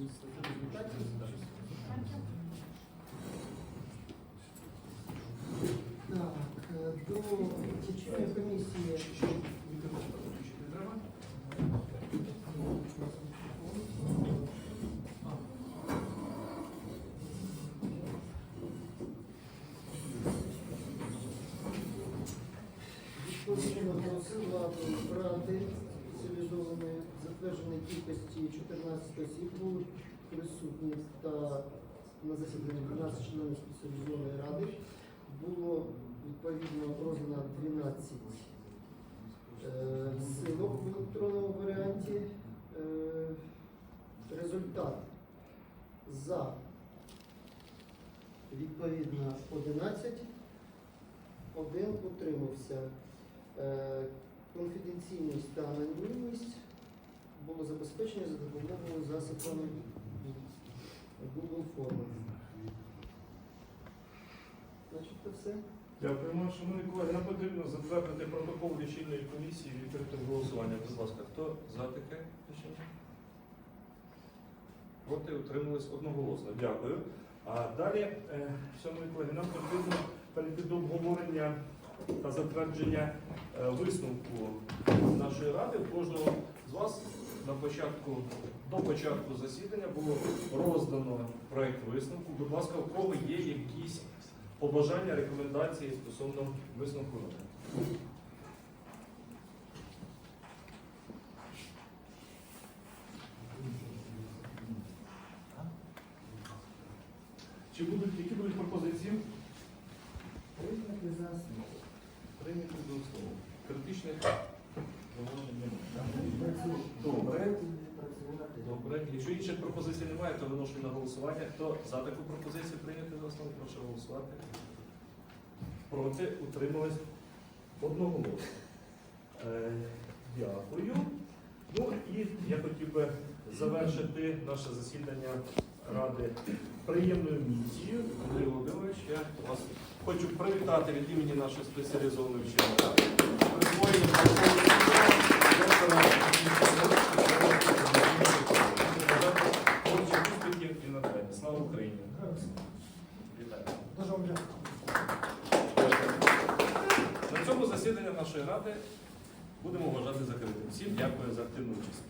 результатів. Так, е, до лічильної комісії. Відповідно до складу ради спеціалізованої затвердженої кількості 14 осіб було присутні та на засіданні 12 членів спеціалізованої ради було відповідно роздано 12 е, силок в електронному варіанті. Е, результат за відповідно 11, один утримався. Е, Конфіденційність та анонімність було забезпечено за допомогою засобами Google форми. Значить, це все. Дякуємо. Шановні колеги, нам потрібно затвердити протокол лічильної комісії відкритим голосування. Будь ласка, хто за таке рішення? Проти утримались одноголосно. Дякую. А далі, е, шановні колеги, нам потрібно перейти до обговорення та затвердження е, висновку нашої ради. Кожного з вас на початку, до початку засідання було роздано проект висновку. Будь ласка, у кого є якісь побажання, рекомендації стосовно висновку ради? Чи будуть які будуть пропозиції? Прийняти за основу. Прийняти до основу. Критичних. Добре. Добре. Якщо інших пропозицій немає, то виношу на голосування. Хто за таку пропозицію прийняти за основу, прошу голосувати. Проти утримались одноголосно. Е, Дякую. Ну і я хотів би завершити наше засідання Ради приємною місією. Андрій Володимирович, я вас хочу привітати від імені нашої спеціалізованої вченої ради. Слава Україні! Вітаю! Дуже вам дякую. На цьому засідання нашої ради будемо вважати закритим. Всім дякую за активну участь.